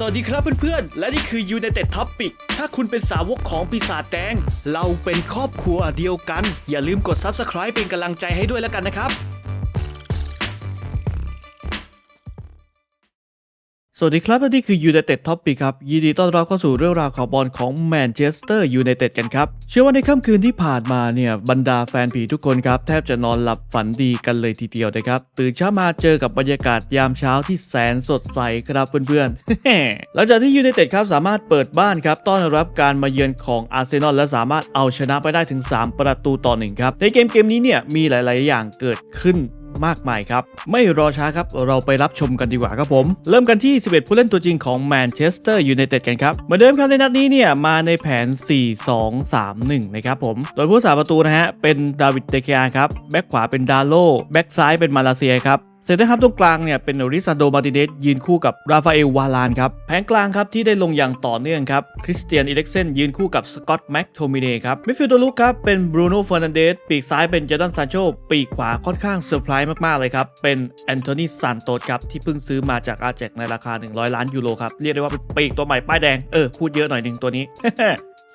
สวัสดีครับเพื่อนๆ และนี่คือ United Topic ถ้าคุณเป็นสาวกของปีศาจแดง เราเป็นครอบครัวเดียวกัน อย่าลืมกด Subscribe เป็นกำลังใจให้ด้วยแล้วกันนะครับ สวัสดีครับและนี่คือ United Topic ครับ ยินดีต้อนรับเข้าสู่เรื่องราวข่าวบอลของแมนเชสเตอร์ยูไนเต็ดกันครับ เชื่อว่าในค่ำคืนที่ผ่านมาเนี่ย บรรดาแฟนผีทุกคนครับ แทบจะนอนหลับฝันดีกันเลยทีเดียวนะครับ ตื่นเช้ามาเจอกับบรรยากาศยามเช้าที่แสนสดใสครับเพื่อนๆ หลังจากที่ยูไนเต็ดครับสามารถเปิดบ้านครับต้อนรับการมาเยือนของอาร์เซนอลและสามารถเอาชนะไปได้ถึง 3 ประตูต่อหนึ่งครับในเกมเกมนี้เนี่ยมีหลาย ๆ อย่างเกิดขึ้น มากมายครับ ไม่รอช้าครับเราไปรับชมกันดีกว่าครับผม เริ่มกันที่ 11 ผู้เล่นตัวจริงของแมนเชสเตอร์ยูไนเต็ดกันครับ เหมือนเดิมครับในนัดนี้เนี่ยมาในแผน 4-2-3-1 นะครับผม โดยผู้สาประตูนะฮะเป็นดาวิดเดเคียครับแบ็กขวาเป็นดาโลแบ็กซ้ายเป็นมาลาเซียครับ เซนเตอร์ฮับตรงกลางเนี่ยเป็นริซาโดมาติเนสยืนคู่กับราฟาเอลวาลานครับแผงกลางครับที่ได้ลงอย่างต่อเนื่องครับคริสเตียนอีเล็กเซนยืนคู่กับสกอตแม็กโทมิเนครับมิดฟิลด์ตัวลุกครับเป็นบรูโน่เฟอร์นันเดสปีกซ้ายเป็นเจดันซานโชปีกขวาค่อนข้างเซอร์ไพรส์มากๆเลยครับเป็นแอนโทนีซานโตสครับที่เพิ่งซื้อมาจากอาแจกในราคา 100 ล้านยูโรครับเรียกได้ว่าเป็นปีกตัวใหม่ป้ายแดงเออพูดเยอะหน่อยหนึ่งตัวนี้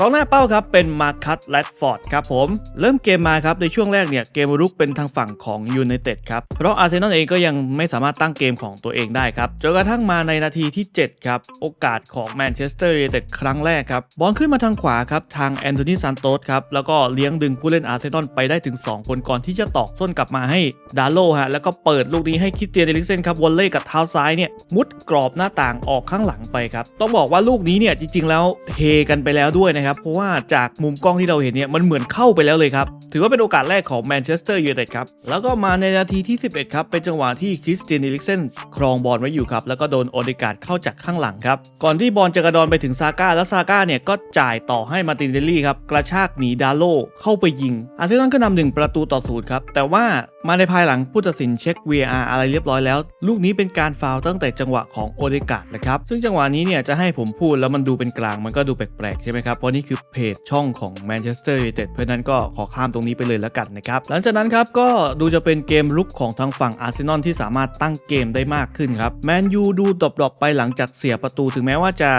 กองหน้าเป้าครับเป็นมาคัตแรดฟอร์ดครับผม เริ่มเกมมาครับในช่วงแรกเนี่ยเกมรุกเป็นทางฝั่งของยูไนเต็ดครับ เพราะอาร์เซนอลเองก็ยังไม่สามารถตั้งเกมของตัวเองได้ครับจนกระทั่งมาในนาทีที่ 7 ครับ โอกาสของแมนเชสเตอร์ยูไนเต็ดครั้งแรกครับ บอลขึ้นมาทางขวาครับ ทางแอนโทนีซานโตสครับ แล้วก็เลี้ยงดึงผู้เล่นอาร์เซนอลไปได้ถึง 2 คนก่อนที่จะตอกส้นกลับมาให้ดาโลฮะแล้วก็เปิดลูกนี้ให้คิสเตียนเอลิกเซนครับวอลเล่กับเท้าซ้ายเนี่ยมุดกรอบหน้าต่างออกข้างหลังไปครับต้องบอกว่าลูกนี้เนี่ยจริง ๆ แล้วเฮกันไปแล้วด้วยนะครับเพราะว่าจากมุมกล้องที่เราเห็นเนี่ยมันเหมือนเข้าไปแล้วเลยครับ ถือว่าเป็นโอกาสแรกของแมนเชสเตอร์ยูไนเต็ดครับแล้วก็มาในนาทีที่ 11 ครับ เป็นจังหวะที่คริสเตียนเอลิกเซนครองบอลไว้อยู่ครับ แล้วก็โดนโอเดการ์ดเข้าจากข้างหลังครับ ก่อนที่บอลจะกระดอนไปถึงซาก้าแล้วซาก้าเนี่ยก็จ่ายต่อให้มาตินเดลลี่ครับกระชากหนีดาโลเข้าไปยิง อาร์เซนอลก็นำหนึ่งประตูต่อศูนย์ครับแต่ว่ามาในภายหลังผู้ตัดสินเช็ค VR อะไรเรียบร้อยแล้ว ลูกนี้เป็นการฟาวล์ตั้งแต่จังหวะของโอเดการ์ดนะครับซึ่งจังหวะนี้เนี่ยจะให้ผมพูดแล้วมันดูเป็นกลางมันก็ดูแปลกๆใช่ไหมครับเพราะนี่คือเพจช่องของแมนเชสเตอร์ยูไนเต็ดเพราะนั้นก็ขอข้ามตรงนี้ไปเลยแล้วกันนะครับ หลังจากนั้นครับก็ดูจะเป็นเกมลุกของทางฝั่งอาร์เซนอลที่สามารถตั้งเกมได้มากขึ้นครับแมนยูดูดรอปไปหลังจากเสียประตูถึงแม้ว่าจะ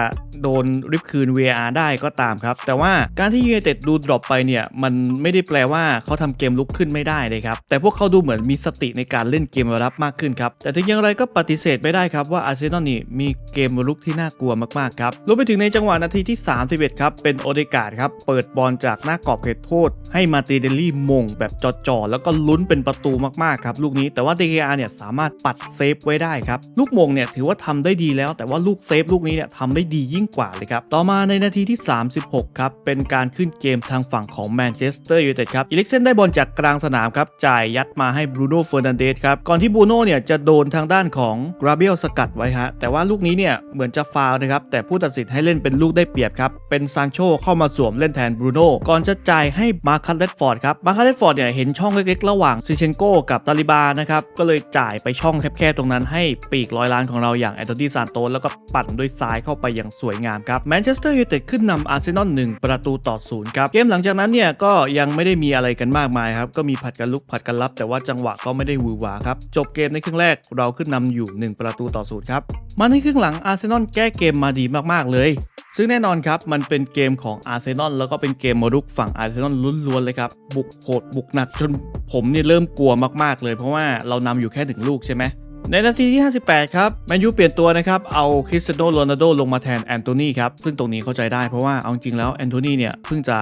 โดนริบคืน VAR ได้ก็ตามครับ แต่ว่าการที่ยูไนเต็ดดูดรอปไปเนี่ยมันไม่ได้แปลว่าเขาทำเกมลุกขึ้นไม่ได้เลยครับแต่พวกเขาดูเหมือนมีสติในการเล่นเกมรับมากขึ้นครับแต่ถึงอย่างไรก็ปฏิเสธไม่ได้ครับว่าอาร์เซนอลนี่มีเกมลุกที่น่ากลัวมากๆครับรวมไปถึงในจังหวะนาทีที่ 31 ครับ เป็นโอเดการ์ดครับ เปิดบอลจากหน้ากรอบเขตโทษ ให้มาติเดลลี่มงแบบจ่อๆ แล้วก็ลุ้นเป็นประตูมากๆครับลูกนี้แต่ว่าเดเกอาเนี่ยสามารถปัดเซฟไว้ได้ครับ ลูกมงเนี่ยถือว่าทำได้ดีแล้ว แต่ว่าลูกเซฟลูกนี้เนี่ยทำได้ดียิ่งกว่าเลยครับ ต่อมาในนาทีที่ 36 ครับ เป็นการขึ้นเกมทางฝั่งของแมนเชสเตอร์ยูไนเต็ดครับอีเล็กเซนได้บอลจากกลางสนามครับจ่ายยัดมาให้บรูโน่เฟอร์นันเดสครับก่อนที่บรูโน่เนี่ยจะโดนทางด้านของกราเบลสกัดไว้ฮะแต่ว่าลูกนี้เนี่ยเหมือนจะฟาวล์นะครับแต่ผู้ตัดสินให้เล่นเป็นลูกได้เปรียบครับเป็นซานโชเข้ามาสวมเล่นแทนบรูโน่ก่อนจะจ่ายให้มาคัตเลดฟอร์ดครับมาคัตเลดฟอร์ดเนี่ยเห็นช่องเล็กๆ ระหว่างซิเชนโกกับตาลิบานะครับก็เลยจ่ายไปช่องแคบๆตรงนั้นให้ปีกร้อยล้านของเราอย่างแอนโทนีซานโตสแล้วก็ปั่นด้วยซ้ายเข้าไปอย่างสวยงามครับแมนเชสเตอร์ยูไนเต็ดขึ้นนำอาร์เซนอล1ประตูต่อศูนย์ครับเกมหลังจากนั้นเนี่ยก็ยังไม่ได้มีอะไรกันมากมายครับก็มีผัดกันลุกผัดกันรับ แต่ว่าจังหวะก็ไม่ได้หวือหวาครับจบเกมในครึ่งแรกเราขึ้นนำอยู่ 1 ประตูต่อศูนย์ครับมาในครึ่งหลังอาร์เซนอลแก้เกมมาดีมากๆเลย ซึ่งแน่นอนครับ มันเป็นเกมของอาร์เซนอลแล้วก็เป็นเกมมารุกฝั่งอาร์เซนอลล้วนๆเลยครับ บุกโหดบุกหนักจนผมเนี่ยเริ่มกลัวมากๆเลยเพราะว่าเรานำอยู่แค่หนึ่งลูกใช่ไหมในนาทีที่ 58 ครับแมนยูเปลี่ยนตัวนะครับ เอาคริสเตียโนโรนัลโดลงมาแทนแอนโทนีครับ ซึ่งตรงนี้เข้าใจได้เพราะว่าเอาจริงแล้วแอนโทนีเนี่ยเพิ่งจะ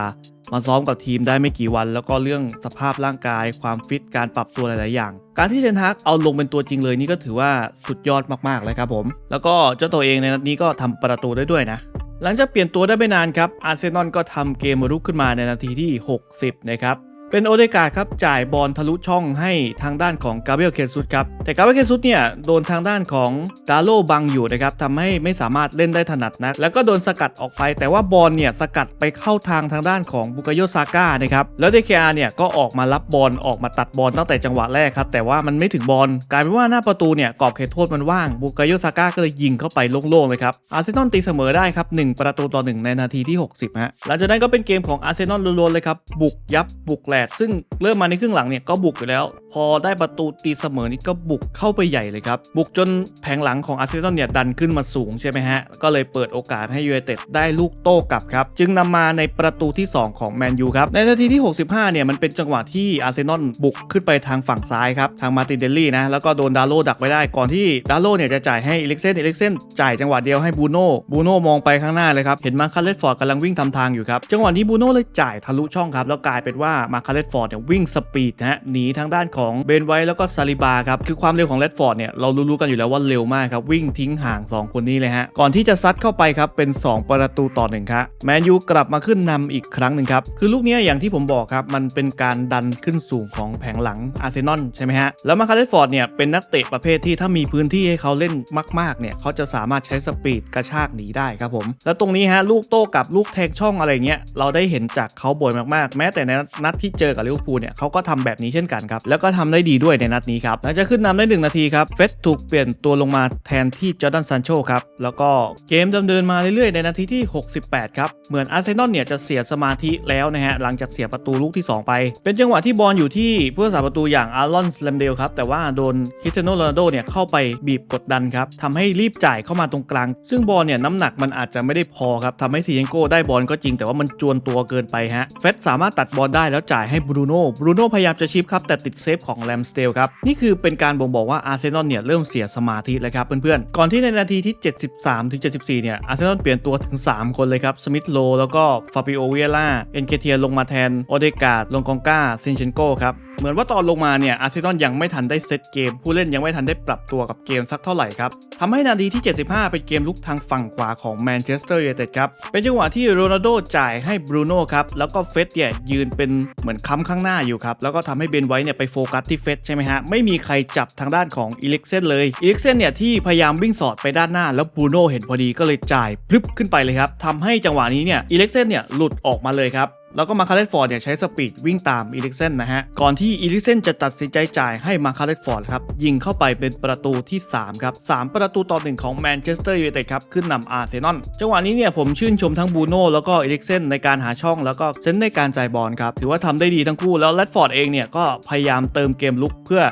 มาซ้อมกับทีมได้ไม่กี่วัน แล้วก็เรื่องสภาพร่างกาย ความฟิตการปรับตัวหลาย ๆ อย่าง การที่เทนฮากเอาลงเป็นตัวจริงเลยนี่ก็ถือว่าสุดยอดมากๆเลยครับผม แล้วก็เจ้าตัวเองในนัดนี้ก็ทำประตูได้ด้วยนะ หลังจากเปลี่ยนตัวได้ไม่นานครับอาร์เซนอลก็ทำเกมรุกขึ้นมาในนาทีที่ 60 นะครับ เป็นโอเดกาดครับจ่ายบอลทะลุช่องให้ทางด้านของกาเบรียลเคซุสครับแต่กาเบรียลเคซุสเนี่ยโดนทางด้านของดาโลบังอยู่นะครับทำให้ไม่สามารถเล่นได้ถนัดนักแล้วก็โดนสกัดออกไป แต่ว่าบอลเนี่ยสกัดไปเข้าทางทางด้านของบุกโยซาก้านะครับแล้วเดเคอาเนี่ยก็ออกมารับบอลออกมาตัดบอลตั้งแต่จังหวะแรกครับแต่ว่ามันไม่ถึงบอลกลายเป็นว่าหน้าประตูเนี่ยกรอบเขตโทษมันว่างบุกโยซาก้าก็เลยยิงเข้าไปโล่งๆเลยครับอาร์เซนอลตีเสมอได้ครับ1ประตูต่อ1ในนาทีที่ 60ฮะหลังจากนั้นก็เป็นเกมของอาร์เซนอลล้วนๆเลยครับบุกยับบุกแลดซึ่งเริ่มมาในครึ่งหลังเนี่ยก็บุกอยู่แล้ว พอได้ประตูตีเสมอนี่ก็บุกเข้าไปใหญ่เลยครับ บุกจนแผงหลังของอาร์เซนอลเนี่ยดันขึ้นมาสูงใช่ไหมฮะ ก็เลยเปิดโอกาสให้ยูไนเต็ดได้ลูกโต้กลับครับ จึงนำมาในประตูที่ 2 ของแมนยูครับ ในนาทีที่ 65 เนี่ยมันเป็นจังหวะที่อาร์เซนอลบุกขึ้นไปทางฝั่งซ้ายครับ ทางมาตินเดลลี่นะ แล้วก็โดนดาโลดักไว้ได้ ก่อนที่ดาโลเนี่ยจะจ่ายให้อิเล็กเซนอิเล็กเซนจ่ายจังหวะเดียวให้บูโน่ บูโน่มองไปข้างหน้าเลยครับ เห็นมาคาเลตฟอร์ดกำลังวิ่งทำทางอยู่ครับ จังหวะนี้บูโน่เลยจ่ายทะลุช่องครับ แล้วกลายเป็นว่ามาคาเลตฟอร์ดเนี่ยวิ่งสปีดนะฮะหนีทางด้านของเบนไว้แล้วก็ซาลิบาครับคือความเร็วของเลดฟอร์ดเนี่ยเรารู้ๆกันอยู่แล้วว่าเร็วมากครับวิ่งทิ้งห่าง 2 คนนี้เลยฮะก่อนที่จะซัดเข้าไปครับเป็น 2 ประตูต่อหนึ่งครับแมนยูกลับมาขึ้นนำอีกครั้งหนึ่งครับคือลูกนี้อย่างที่ผมบอกครับมันเป็นการดันขึ้นสูงของแผงหลังอาร์เซนอลใช่ไหมฮะแล้วมาคาเลตฟอร์ดเนี่ยเป็นนักเตะประเภทที่ถ้ามีพื้นที่ให้เขาเล่นมากๆเนี่ยเขาจะสามารถใช้สปีดกระชากหนีได้ครับผมแล้วตรงนี้ฮะลูกโต้กับลูกแทงช่องอะไรเงี้ยเราได้เห็นจากเขาบ่อยมากๆ แม้แต่ในนัดที่เจอกับลิเวอร์พูลเนี่ยเขาก็ทำแบบนี้เช่นกันครับ แล้วก็ทำได้ดีด้วยในนัดนี้ครับหลังจากขึ้นนำได้ 1 นาทีครับเฟสถูกเปลี่ยนตัวลงมาแทนที่จอร์แดนซันโชครับแล้วก็เกมดำเนินมาเรื่อยๆ ในนาทีที่ 68 ครับ เหมือนอาร์เซนอลเนี่ยจะเสียสมาธิแล้วนะฮะหลังจากเสียประตูลูกที่ 2 ไป เป็นจังหวะที่บอลอยู่ที่ผู้รักษาประตูอย่างอารอนสแลมเดลครับแต่ว่าโดนคริสเตียโนโรนัลโดเนี่ยเข้าไปบีบกดดันครับทำให้รีบจ่ายเข้ามาตรงกลาง ซึ่งบอลเนี่ยน้ำหนักมันอาจจะไม่ได้พอครับทำให้ซีเนโก้ได้บอลก็จริง แต่ว่ามันจวนตัวเกินไปฮะเฟสสามารถตัดบอลได้แล้วจ่ายให้บรูโน่บรูโน่พยายามจะชิปครับแต่ติดเซฟของแลมสเตลครับนี่คือเป็นการบ่งบอกว่าอาร์เซนอลเนี่ยเริ่มเสียสมาธิแล้วครับเพื่อนๆก่อนที่ในนาทีที่ 73ถึง74 เนี่ยอาร์เซนอลเปลี่ยนตัวถึง 3 คนเลยครับสมิธโลแล้วก็ฟาบิโอเวียล่าเอ็นเคเทียลงมาแทนโอเดกาดลงกองก้าเซนเชนโกครับ เหมือนว่าตอนลงมาเนี่ยอาร์เซนอลยังไม่ทันได้เซตเกม ผู้เล่นยังไม่ทันได้ปรับตัวกับเกมสักเท่าไหร่ครับทำให้นาทีที่ 75 เป็นเกมลุกทางฝั่งขวาของแมนเชสเตอร์ยูไนเต็ดครับ เป็นจังหวะที่โรนัลโดจ่ายให้บรูโน่ครับ แล้วก็เฟสเนี่ยยืนเป็นเหมือนค้ำข้างหน้าอยู่ครับ แล้วก็ทำให้เบนไว้เนี่ยไปโฟกัสที่เฟสใช่ไหมฮะ ไม่มีใครจับทางด้านของอีเล็กเซนเลยอีเล็กเซนเนี่ยที่พยายามวิ่งสอดไปด้านหน้า แล้วบรูโน่เห็นพอดีก็เลยจ่ายพรึบขึ้นไปเลยครับทำให้จังหวะนี้เนี่ยอีเล็กเซนเนี่ยหลุดออกมาเลยครับ แล้วก็มาคาเลตฟอร์ดเนี่ยใช้สปีดวิ่งตามอีลิกเซนนะฮะ ก่อนที่อีลิกเซนจะตัดสินใจจ่ายให้มาคาเลตฟอร์ดครับ ยิงเข้าไปเป็นประตูที่ 3 ครับ 3 ประตูต่อหนึ่งของแมนเชสเตอร์ยูไนเต็ดครับ ขึ้นนำอาร์เซนอลจังหวะนี้เนี่ยผมชื่นชมทั้งบูโน่แล้วก็อีลิกเซนในการหาช่องแล้วก็เซนในการจ่ายบอลครับถือว่าทำได้ดีทั้งคู่แล้วแรดฟอร์ดเองเนี่ยก็พยายามเติมเกมลุกเพื่อ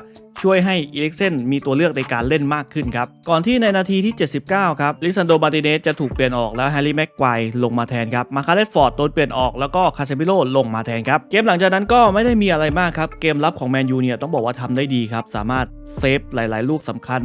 ช่วยให้อีเล็กเซนมีตัวเลือกในการเล่นมากขึ้นครับ ก่อนที่ในนาทีที่ 79 ครับลิซันโดมาติเนสจะถูกเปลี่ยนออกแล้วแฮร์รี่แม็กควายลงมาแทนครับมาคาเลสฟอร์ดโดนเปลี่ยนออกแล้วก็คาเซมิโร่ลงมาแทนครับเกมหลังจากนั้นก็ไม่ได้มีอะไรมากครับเกมรับของแมนยูเนี่ยต้องบอกว่าทำได้ดีครับสามารถเซฟหลาย ๆ ลูกสำคัญ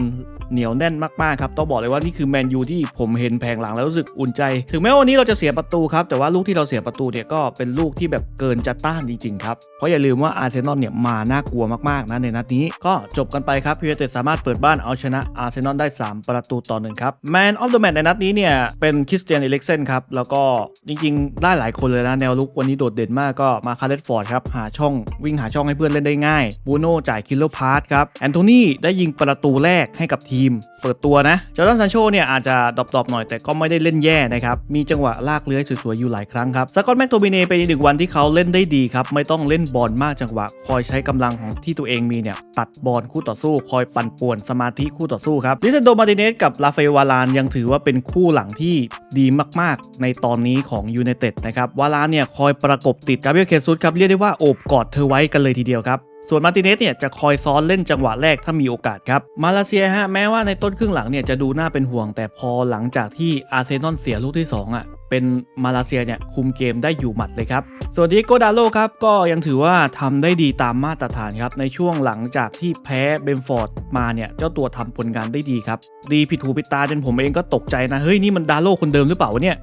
เหนียวแน่นมากๆครับต้องบอกเลยว่านี่คือแมนยูที่ผมเห็นแผงหลังแล้วรู้สึกอุ่นใจ ถึงแม้วันนี้เราจะเสียประตูครับแต่ว่าลูกที่เราเสียประตูเนี่ยก็เป็นลูกที่แบบเกินจะต้านจริงๆครับเพราะอย่าลืมว่าอาร์เซนอลเนี่ยมาน่ากลัวมากๆนะในนัดนี้ก็จบกันไปครับพีเอเตสามารถเปิดบ้านเอาชนะอาร์เซนอลได้ 3 ประตูต่อหนึ่งครับแมนออฟเดอะแมตในนัดนี้เนี่ยเป็นคริสเตียนเอลิกเซนครับแล้วก็จริงๆได้หลายคนเลยนะแนวลุกวันนี้โดดเด่นมากก็มาคาร์เลตฟอร์ดครับหาช่องวิ่งหาช่องให้เพื่อนเล่นได้ง่ายบูโน่จ่ายคิลเลอร์พาร์ครับแอนโทนีได้ยิงประตูแรกให้กับทีม เปิดตัวนะจอร์แดนซานโชเนี่ยอาจจะดรอปๆหน่อยแต่ก็ไม่ได้เล่นแย่นะครับ มีจังหวะลากเลื้อยสวยๆ อยู่หลายครั้งครับสกอตแม็กโทมิเนเป็นอีกหนึ่งวันที่เขาเล่นได้ดีครับ ไม่ต้องเล่นบอลมากจังหวะ คอยใช้กำลังของที่ตัวเองมีเนี่ยตัดบอลคู่ต่อสู้ คอยปั่นป่วนสมาธิคู่ต่อสู้ครับลิเซนโดมาติเนสกับลาเฟวาลานยังถือว่าเป็นคู่หลังที่ดีมากๆ ในตอนนี้ของยูไนเต็ดนะครับวาลานเนี่ยคอยประกบติดกาเบรียลเคซุสครับเรียกได้ว่าโอบกอดเธอไว้กันเลยทีเดียวครับ ส่วนมาร์ติเนสเนี่ยจะคอยซ้อนเล่นจังหวะแรกถ้ามีโอกาสครับ มาเลเซียฮะแม้ว่าในต้นครึ่งหลังเนี่ยจะดูน่าเป็นห่วง แต่พอหลังจากที่อาร์เซนอลเสียลูกที่2อะเป็นมาเลเซียเนี่ยคุมเกมได้อยู่หมัดเลยครับ ส่วนดิโกดาโลครับก็ยังถือว่าทำได้ดีตามมาตรฐานครับ ในช่วงหลังจากที่แพ้เบมฟอร์ดมาเนี่ยเจ้าตัวทำผลงานได้ดีครับ ดีผิดหูผิดตาจนผมเองก็ตกใจนะ เฮ้ย นี่มันดาโลคนเดิมหรือเปล่าวะเนี่ย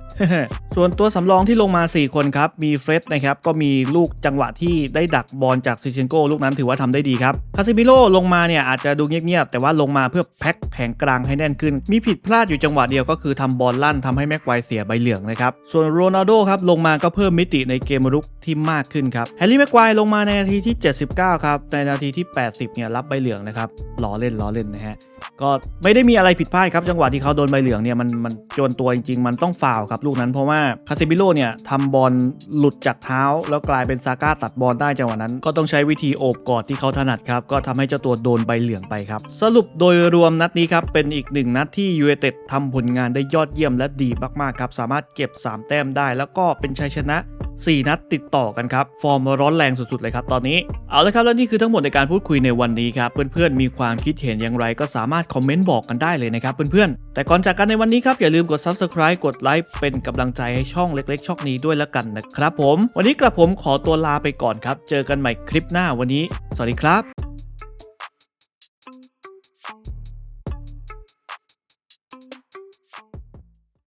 ส่วนตัวสำรองที่ลงมา 4 คนครับ มีเฟรดนะครับ ก็มีลูกจังหวะที่ได้ดักบอลจากซิเชนโกลูกนั้นถือว่าทำได้ดีครับคาซิมิโลลงมาเนี่ยอาจจะดูเงียบๆแต่ว่าลงมาเพื่อแพ็คแผงกลางให้แน่นขึ้น มีผิดพลาดอยู่จังหวะเดียวก็คือทำบอลลั่นทำให้แม็กไวเสียใบเหลืองนะครับส่วนโรนัลโดครับลงมาก็เพิ่มมิติในเกมรุกที่มากขึ้นครับแฮร์รี่แม็กไวลงมาในนาทีที่ 79 ครับ ในนาทีที่ 80 เนี่ยรับใบเหลืองนะครับล้อเล่นล้อเล่นนะฮะ ก็ไม่ได้มีอะไรผิดพลาดครับ จังหวะที่เขาโดนใบเหลืองเนี่ยมันมันโจนตัวจริงๆ มันต้องฟาวครับลูกนั้นเพราะว่าคาเซมิโลเนี่ยทำบอลหลุดจากเท้า แล้วกลายเป็นซาก้าตัดบอลได้จังหวะนั้น ก็ต้องใช้วิธีโอบกอดที่เขาถนัดครับก็ทำให้เจ้าตัวโดนใบเหลืองไปครับสรุปโดยรวมนัดนี้ครับเป็นอีกหนึ่งนัดที่ยู i นเต็ดทำผลงานได้ยอดเยี่ยมและดีมากๆครับสามารถเก็บ 3 แต้มได้ แล้วก็เป็นชัยชนะ 4 นัดติดต่อกันครับ ฟอร์มร้อนแรงสุดๆเลยครับตอนนี้ เอาละครับแล้วนี่คือทั้งหมดในการพูดคุยในวันนี้ครับ เพื่อนๆ มีความคิดเห็นอย่างไรก็สามารถคอมเมนต์บอกกันได้เลยนะครับเพื่อนๆ แต่ก่อนจากกันในวันนี้ครับ อย่าลืมกด Subscribe กดไลค์เป็นกำลังใจให้ช่องเล็กๆ ช่องนี้ด้วยละกันนะครับผม วันนี้กระผมขอตัวลาไปก่อนครับ เจอกันใหม่คลิปหน้าวันนี้ สวัสดีครับ